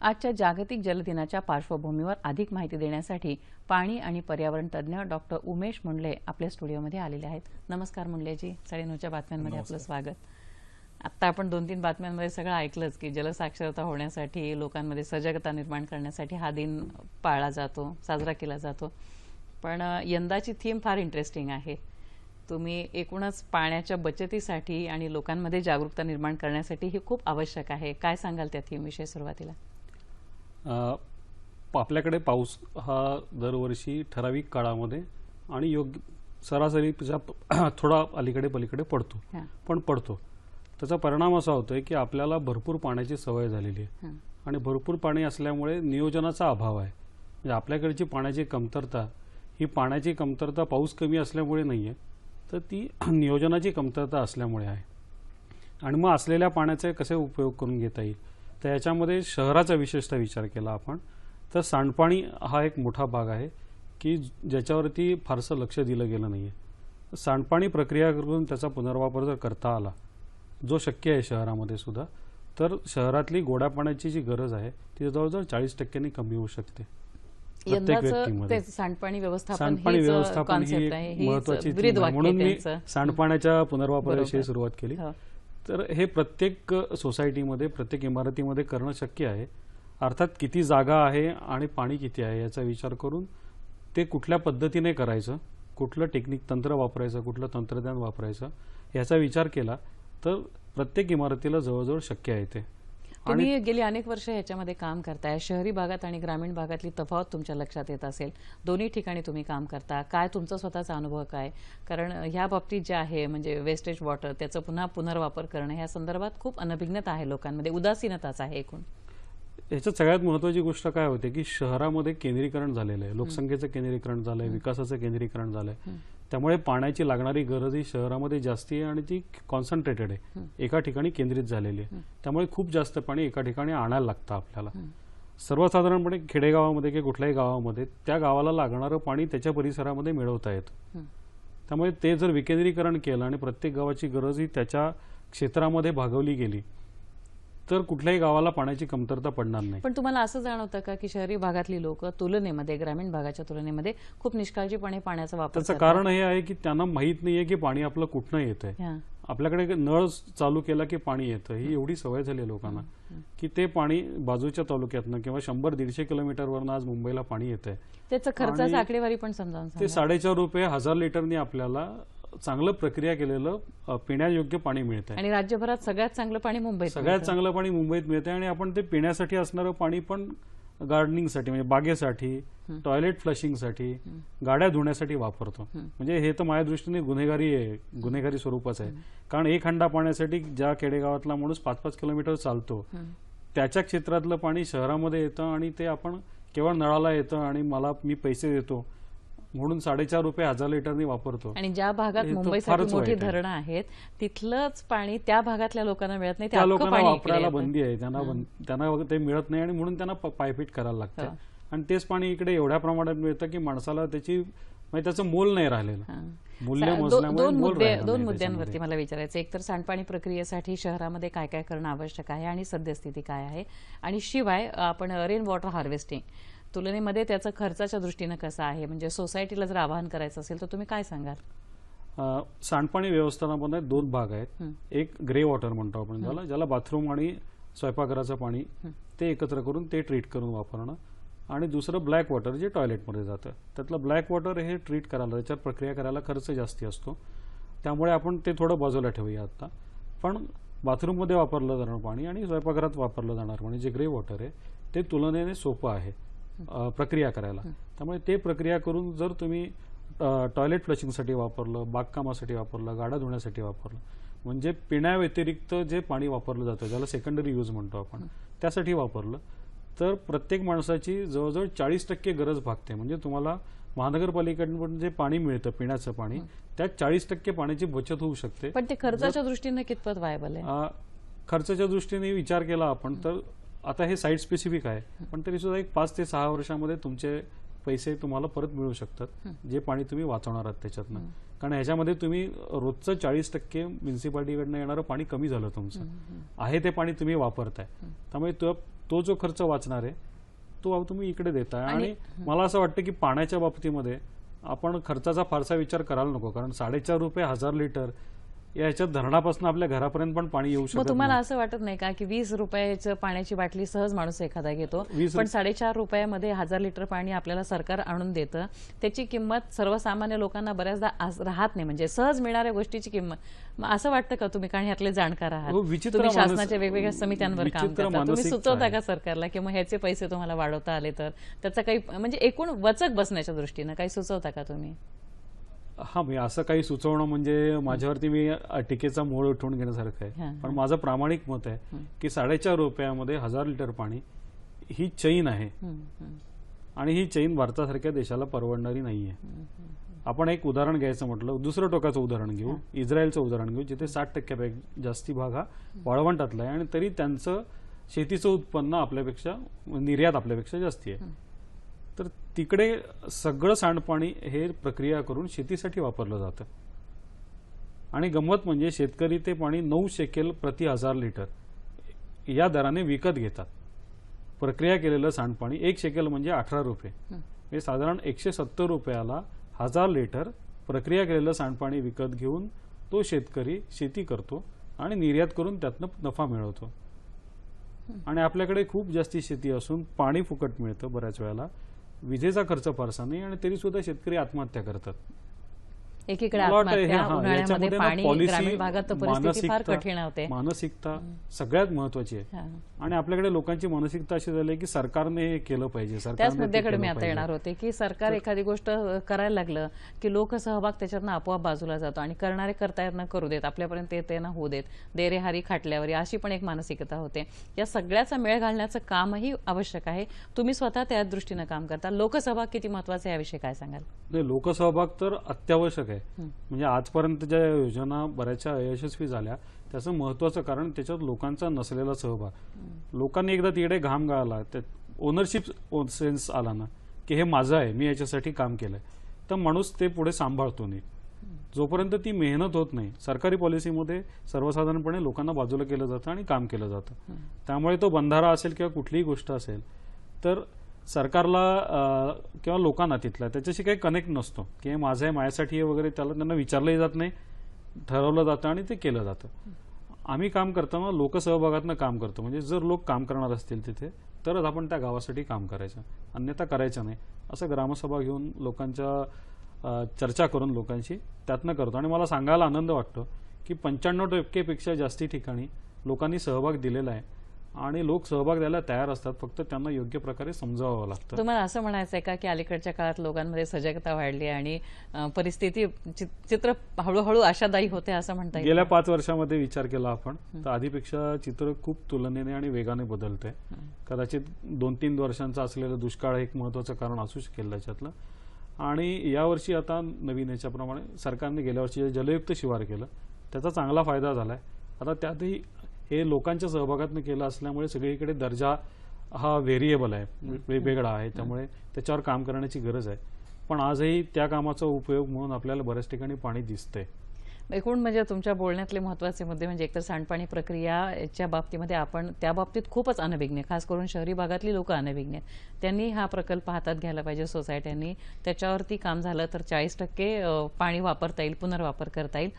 आजच्या जागतिक जलदिनाच्या पार्श्वभूमीवर अधिक माहिती देण्यासाठी पाणी आणि पर्यावरण तज्ज्ञ डॉक्टर उमेश मुंडले आपल्या स्टुडिओमध्ये आलेले आहेत. नमस्कार मुंडलेजी. साडेनऊच्या बातम्यांमध्ये आपलं स्वागत. आत्ता आपण दोन तीन बातम्यांमध्ये सगळं ऐकलंच की जलसाक्षरता होण्यासाठी लोकांमध्ये सजगता निर्माण करण्यासाठी हा दिन पाळला जातो साजरा केला जातो. पण यंदाची थीम फार इंटरेस्टिंग आहे. तुम्ही एकूणच पाण्याच्या बचतीसाठी आणि लोकांमध्ये जागरूकता निर्माण करण्यासाठी हे खूप आवश्यक आहे. काय सांगाल त्या थीमविषयी सुरुवातीला? आपल्याकडे पाऊस हा दरवर्षी ठराविक काळामध्ये आणि योग्य सरासरीच्या प- थोडा अलीकडे पलीकडे पडतो. पण पडतो. त्याचा परिणाम असा होतोय की आपल्याला भरपूर पाण्याची सवय झालेली आहे. आणि भरपूर पाणी असल्यामुळे नियोजनाचा अभाव आहे. म्हणजे आपल्याकडची पाण्याची कमतरता ही पाण्याची कमतरता पाऊस कमी असल्यामुळे नाही आहे तर ती नियोजनाची कमतरता असल्यामुळे आहे. आणि मग असलेल्या पाण्याचे कसे उपयोग करून घेता येईल? तर याच्यामध्ये शहराचा विशेषतः विचार केला आपण तर सांडपाणी हा एक मोठा भाग आहे की ज्याच्यावरती फारसं लक्ष दिलं गेलं नाही आहे सांडपाणी प्रक्रिया करून त्याचा पुनर्वापर जर करता आला जो शक्य आहे शहरामध्ये सुद्धा तर शहरातली गोड्या पाण्याची जी गरज आहे ती जवळजवळ चाळीस टक्क्यांनी कमी होऊ शकते प्रत्येक व्यक्तीमध्ये. सांडपाणी व्यवस्थापन सांडपाणी हीच व्यवस्थापन ही महत्वाची म्हणून मी. सांडपाण्याच्या पुनर्वापराविषयी. सुरुवात केली हो. तर हे प्रत्येक सोसायटीमध्ये प्रत्येक इमारतीमध्ये करणं शक्य आहे. अर्थात किती जागा आहे आणि पाणी किती आहे याचा विचार करून ते कुठल्या पद्धतीने करायचं कुठलं टेक्निक तंत्र वापरायचं कुठलं तंत्रज्ञान वापरायचं याचा विचार केला तर प्रत्येक इमारतीला जवळजवळ शक्य आहे ते. तुम्ही गेली अनेक वर्ष ह्याच्यामध्ये काम करताय. शहरी भागात आणि ग्रामीण भागातली तफावत तुमच्या लक्षात येत असेल. दोन्ही ठिकाणी तुम्ही काम करता. काय तुमचा स्वतःचा अनुभव काय? कारण ह्या बाबतीत जे आहे म्हणजे वेस्टेज वॉटर त्याचं पुन्हा पुनर्वापर करणं ह्या संदर्भात खूप अनभिज्ञता आहे लोकांमध्ये. उदासीनताच आहे एकूण. याच्यात सगळ्यात महत्वाची गोष्ट काय होते की शहरामध्ये केंद्रीकरण झालेलं आहे. लोकसंख्येचं केंद्रीकरण झालंय विकासाचं केंद्रीकरण झालंय. त्यामुळे पाण्याची लागणारी गरज ही शहरामध्ये जास्ती आहे आणि ती कॉन्सन्ट्रेटेड आहे. एका ठिकाणी केंद्रित झालेली आहे. त्यामुळे खूप जास्त पाणी एका ठिकाणी आणायला लागतं आपल्याला. सर्वसाधारणपणे खेडेगावामध्ये किंवा कुठल्याही गावामध्ये त्या गावाला लागणारं पाणी त्याच्या परिसरामध्ये मिळवता येतं. त्यामुळे ते जर विकेंद्रीकरण केलं आणि प्रत्येक गावाची गरज ही त्याच्या क्षेत्रामध्ये भागवली गेली तर कुठल्याही गावाला पाण्याची कमतरता पडणार नाही. पण तुम्हाला असं जाणवतं का की शहरी भागातली लोक तुलनेमध्ये ग्रामीण भागाच्या तुलनेमध्ये खूप निष्काळजीपणे पाण्याचा वापर त्याचं? कारण हे आहे की त्यांना माहीत नाहीये की पाणी आपलं कुठनं येतंय. हां. आपल्याकडे नळ चालू केला की पाणी येतं. ही एवढी सवय झाली आहे लोकांना. की ते पाणी बाजूच्या तालुक्यातनं किंवा शंभर दीडशे किलोमीटरवरनं आज मुंबईला पाणी येतंय. त्याचं खर्चाची आकडेवारी पण समजावून ते साडेचार रुपये हजार लिटरनी आपल्याला चांगलं प्रक्रिया केलेलं पिण्यायोग्य पाणी मिळत आहे आणि राज्यभरात सगळ्यात चांगलं पाणी मुंबईत सगळ्यात. चांगलं पाणी मुंबईत मिळते आणि आपण ते पिण्यासाठी असणारं पाणी पण गार्डनिंगसाठी म्हणजे बागेसाठी टॉयलेट फ्लशिंगसाठी गाड्या धुण्यासाठी वापरतो. म्हणजे हे तर माझ्या दृष्टीने गुन्हेगारी आहे गुन्हेगारी स्वरूपाचं आहे. कारण एक हंडा पाण्यासाठी ज्या खेडेगावातला माणूस पाच पाच किलोमीटर चालतो त्याच्या क्षेत्रातलं पाणी शहरामध्ये येतं आणि ते आपण केवळ नळाला येतं आणि मला मी पैसे देतो म्हणून साडेचार रुपये हजार लिटरनी वापरतो आणि ज्या भागात मुंबईसाठी मोठी. धरणं आहेत तिथलंच पाणी त्या भागातल्या लोकांना मिळत नाही त्या लोकांना वापरायला. बंदी आहे त्यांना त्यांना ते मिळत नाही आणि म्हणून त्यांना पायपीट करायला लागतं. आणि तेच पाणी इकडे एवढ्या प्रमाणात मिळतं की माणसाला त्याची म्हणजे त्याचं मोल नाही राहिलेलं. मूल्य दोन मुद्दे दोन मुद्द्यांवरती. मला विचारायचं एक तर सांडपाणी प्रक्रियेसाठी शहरामध्ये काय काय करणं आवश्यक आहे आणि सद्यस्थिती काय आहे आणि शिवाय आपण रेन वॉटर हार्वेस्टिंग तुलनेमध्ये त्याचं खर्चाच्या दृष्टीनं कसं आहे? म्हणजे सोसायटीला जर आवाहन करायचं असेल तर तुम्ही काय सांगाल? सांडपाणी व्यवस्थापनामध्ये दोन भाग आहेत. एक ग्रे वॉटर म्हणतो आपण ज्याला ज्याला बाथरूम आणि स्वयंपाकघराचं पाणी ते एकत्र करून ते ट्रीट करून वापरणं. आणि दुसरं ब्लॅक वॉटर जे टॉयलेटमध्ये जातं. त्यातलं ब्लॅक वॉटर हे ट्रीट करायला त्याच्यावर प्रक्रिया करायला खर्च जास्ती असतो. त्यामुळे आपण ते थोडं बाजूला ठेवूया आता. पण बाथरूममध्ये वापरलं जाणारं पाणी आणि स्वयंपाकघरात वापरलं जाणारं पाणी जे ग्रे वॉटर आहे ते तुलनेने सोपं आहे. प्रक्रिया करायला. त्यामुळे ते प्रक्रिया करून जर तुम्ही टॉयलेट फ्लशिंगसाठी वापरलं बागकामासाठी वापरलं गाड्या धुण्यासाठी वापरलं म्हणजे पिण्याव्यतिरिक्त जे पाणी वापरलं जातं ज्याला सेकंडरी यूज म्हणतो आपण त्यासाठी वापरलं तर प्रत्येक माणसाची जवळजवळ चाळीस टक्के गरज भागते. म्हणजे तुम्हाला महानगरपालिकेकडून जे पाणी मिळतं पिण्याचं पाणी त्यात चाळीस टक्के पाण्याची बचत होऊ शकते. पण ते खर्चाच्या दृष्टीनं कितपत वायबल आहे? खर्चाच्या दृष्टीने विचार केला आपण तर आता हे साईट स्पेसिफिक आहे. पण तरी सुद्धा एक पाच ते सहा वर्षामध्ये तुमचे पैसे तुम्हाला परत मिळू शकतात. जे पाणी तुम्ही वाचवणार आहात त्याच्यातनं. कारण ह्याच्यामध्ये तुम्ही रोजचं चाळीस टक्के म्युन्सिपाल्टीकडनं येणारं पाणी कमी झालं तुमचं. आहे ते पाणी तुम्ही वापरताय. त्यामुळे तो तो जो खर्च वाचणार आहे तो तुम्ही इकडे देताय. आणि- आणि मला असं वाटतं की पाण्याच्या बाबतीमध्ये आपण खर्चाचा फारसा विचार करायला नको. कारण साडेचार रुपये हजार लिटर या ह्याच्यात धरणापासून आपल्या घरापर्यंत पण पाणी येऊ शकत तुम्हाला. असं वाटत नाही का की वीस रुपयाचं पाण्याची बाटली सहज माणूस एखादा घेतो? पण साडेचार रुपयामध्ये हजार लिटर पाणी आपल्याला सरकार आणून देतं. त्याची किंमत सर्वसामान्य लोकांना बऱ्याचदा राहत नाही. म्हणजे सहज मिळणाऱ्या गोष्टीची किंमत. असं वाटतं का तुम्ही? कारण ह्यातले जाणकार आहात. हो, विचित्र तुम्ही शासनाच्या वेगवेगळ्या समित्यांवर काम करता. तुम्ही सुचवता. का सरकारला की मग ह्याचे पैसे तुम्हाला वाढवता आले तर? त्याचा काही म्हणजे एकूण वचक बसण्याच्या दृष्टीनं काही सुचवता का तुम्ही? हा मी असं काही सुचवणं म्हणजे माझ्यावरती मी टीकेचा मोळ उठवून घेण्यासारखं आहे. पण माझं प्रामाणिक मत आहे की साडेचार रुपयामध्ये हजार लिटर पाणी ही चैन आहे. आणि ही चैन भारतासारख्या देशाला परवडणारी नाहीये आपण एक उदाहरण घ्यायचं म्हटलं दुसरं टोकाचं उदाहरण घेऊ इस्रायलचं उदाहरण घेऊ जिथे साठ टक्क्यापेक्षा जास्ती भाग हा वाळवंटातला आहे आणि तरी त्यांचं शेतीचं उत्पन्न आपल्यापेक्षा निर्यात आपल्यापेक्षा जास्ती आहे. तिकडे सगळं सांडपाणी हे प्रक्रिया करून शेतीसाठी वापरलं जातं. आणि गंमत म्हणजे शेतकरी ते पाणी नऊ शेकेल प्रति हजार लिटर या दराने विकत घेतात. प्रक्रिया केलेलं सांडपाणी एक शेकेल म्हणजे अठरा रुपये. म्हणजे साधारण एकशे सत्तर रुपयाला हजार लिटर प्रक्रिया केलेलं सांडपाणी विकत घेऊन तो शेतकरी शेती करतो आणि निर्यात करून त्यातनं नफा मिळवतो. आणि आपल्याकडे खूप जास्ती शेती असून पाणी फुकट मिळतं बऱ्याच वेळेला. विजेचा खर्च फारसा नाही आणि तरीसुद्धा शेतकरी आत्महत्या करतात. एकीकडे उन्हाळ्यामध्ये पाणी ग्रामीण भागात तर परिस्थिती फार कठीण होते. मानसिकता सगळ्यात महत्वाची आहे. आणि आपल्याकडे लोकांची मानसिकता अशी झाली की सरकारने हे केलं पाहिजे त्याच मुद्द्याकडे मी आता. येणार होते की सरकार एखादी गोष्ट करायला लागलं की लोकसहभाग त्याच्यातनं आपोआप बाजूला जातो आणि करणारे करतायत ना करू देत आपल्यापर्यंत येते ना होऊ देत देरे हारी खाटल्यावर अशी पण एक मानसिकता होते. या सगळ्याचा मेळ घालण्याचं कामही आवश्यक आहे. तुम्ही स्वतः त्या दृष्टीनं काम करता. लोकसहभाग किती महत्त्वाचा आहे याविषयी काय सांगाल? लोकसहभाग तर अत्यावश्यक आहे. म्हणजे आजपर्यंत ज्या योजना बऱ्याचशा यशस्वी झाल्या त्याचं महत्वाचं कारण त्याच्यात लोकांचा नसलेला सहभाग. लोकांनी एकदा तिकडे घाम गाळला ओनरशिप सेन्स आला ना की हे माझं आहे मी याच्यासाठी काम केलंय. तर माणूस ते पुढे सांभाळतो नाही जोपर्यंत ती मेहनत होत नाही सरकारी पॉलिसीमध्ये सर्वसाधारणपणे लोकांना बाजूला केलं जातं आणि काम केलं जातं. त्यामुळे तो बंधारा असेल किंवा कुठलीही गोष्ट असेल तर सरकारला किंवा लोकांना तिथल्या त्याच्याशी काही कनेक्ट नसतो. की हे माझं आहे माझ्यासाठी आहे वगैरे त्याला त्यांना विचारलंही जात नाही ठरवलं जातं आणि ते केलं जातं. आम्ही काम करताना लोकसहभागातनं काम करतो. म्हणजे जर लोक काम करणार असतील तिथे तरच आपण त्या गावासाठी काम करायचं. अन्यथा करायचं नाही. असं ग्रामसभा घेऊन लोकांच्या चर्चा करून लोकांशी त्यातनं करतो. आणि मला सांगायला आनंद वाटतो की पंच्याण्णव टक्केपेक्षा जास्ती ठिकाणी लोकांनी सहभाग दिलेला आहे. आणि लोक सहभाग द्यायला तयार असतात. फक्त त्यांना योग्य प्रकारे समजावावं लागतं. तुम्हाला असं म्हणायचं आहे का की अलीकडच्या काळात लोकांमध्ये सजगता वाढली आणि परिस्थिती चित्र हळूहळू आशादायी होते असं म्हणता येईल? गेल्या पाच वर्षामध्ये विचार केला आपण तर आधीपेक्षा चित्र खूप तुलनेने आणि वेगाने बदलतंय. कदाचित दोन तीन वर्षांचा असलेलं दुष्काळ एक महत्वाचं कारण असू शकेल त्याच्यातलं. आणि यावर्षी आता नवीन याच्याप्रमाणे सरकारने गेल्या वर्षी जे जलयुक्त शिवार केलं त्याचा चांगला फायदा झालाय. आता त्यातही हे लोकांच्या सहभागातनं केलं असल्यामुळे सगळीकडे दर्जा हा व्हेरिएबल आहे. वेगवेगळा आहे. त्यामुळे त्याच्यावर काम करण्याची गरज आहे. पण आजही त्या कामाचा उपयोग म्हणून आपल्याला बऱ्याच ठिकाणी पाणी दिसतंय. एकूण म्हणजे तुमच्या बोलण्यातले महत्त्वाचे मुद्दे म्हणजे एकतर सांडपाणी प्रक्रियाच्या बाबतीमध्ये आपण त्या बाबतीत खूपच अनभिज्ञ. खास करून शहरी भागातली लोक अनभिज्ञ. आहेत त्यांनी हा प्रकल्प हातात घ्यायला पाहिजे सोसायट्यांनी. त्याच्यावरती काम झालं तर चाळीस टक्के पाणी वापरता येईल पुनर्वापर करता येईल.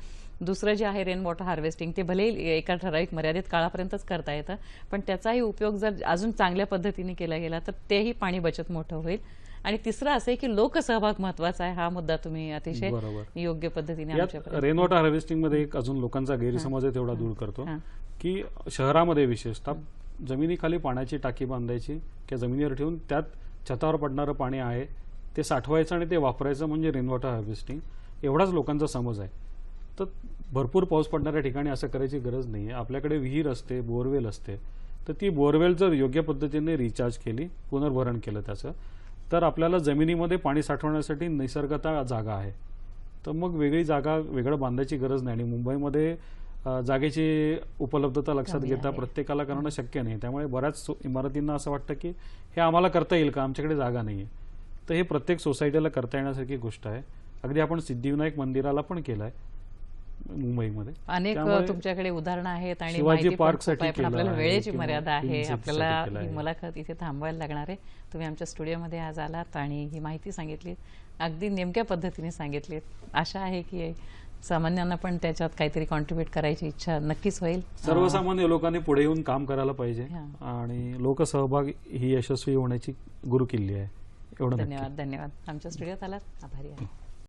दुसरं जे आहे रेन वॉटर हार्वेस्टिंग ते भलेही एका ठराविक मर्यादित काळापर्यंतच करता येतं. पण त्याचाही उपयोग जर अजून चांगल्या पद्धतीने केला गेला तर तेही पाणी बचत मोठं होईल. आणि तिसरं असं आहे की लोकसहभाग महत्त्वाचा आहे. हा मुद्दा तुम्ही अतिशय योग्य पद्धतीने रेन वॉटर हार्वेस्टिंगमध्ये एक अजून लोकांचा गैरसमज आहे तेवढा दूर करतो. की शहरामध्ये विशेषतः जमिनीखाली पाण्याची टाकी बांधायची किंवा जमिनीवर ठेवून त्यात छतावर पडणारं पाणी आहे ते साठवायचं आणि ते वापरायचं म्हणजे रेन वॉटर हार्वेस्टिंग एवढाच लोकांचा समज आहे. तर भरपूर पाऊस पडणाऱ्या ठिकाणी असं करायची गरज नाही आहे आपल्याकडे विहीर असते बोरवेल असते. तर ती बोरवेल जर योग्य पद्धतीने रिचार्ज केली पुनर्भरण केलं त्याचं तर आपल्याला जमिनीमध्ये पाणी साठवण्यासाठी निसर्गता जागा आहे. तर मग वेगळी जागा वेगळं बांधायची गरज नाही. आणि मुंबईमध्ये जागेची उपलब्धता लक्षात घेता. प्रत्येकाला करणं शक्य नाही. त्यामुळे बऱ्याच इमारतींना असं वाटतं की हे आम्हाला करता येईल का? आमच्याकडे जागा नाही आहे तर हे प्रत्येक सोसायटीला करता येण्यासारखी गोष्ट आहे. अगदी आपण सिद्धिविनायक मंदिराला पण केलं आहे मुंबईमध्ये. अनेक तुमच्याकडे उदाहरणं आहेत आणि शिवाजी माहिती पण पण केलं आपल्याला वेळेची मर्यादा आहे. आपल्याला साठी ही. मुलाखत इथे थांबवायला लागणार आहे. तुम्ही आमच्या स्टुडिओमध्ये आज आलात आणि ही माहिती सांगितली अगदी नेमक्या पद्धतीने सांगितली आशा आहे की सामान्यांना पण त्याच्यात काहीतरी कॉन्ट्रीब्युट करायची इच्छा नक्कीच होईल. सर्वसामान्य लोकांनी पुढे येऊन काम करायला पाहिजे. आणि लोकसहभाग ही यशस्वी होण्याची गुरुकिल्ली आहे. एवढं धन्यवाद धन्यवाद. आमच्या स्टुडिओत आलात. आभारी आहे.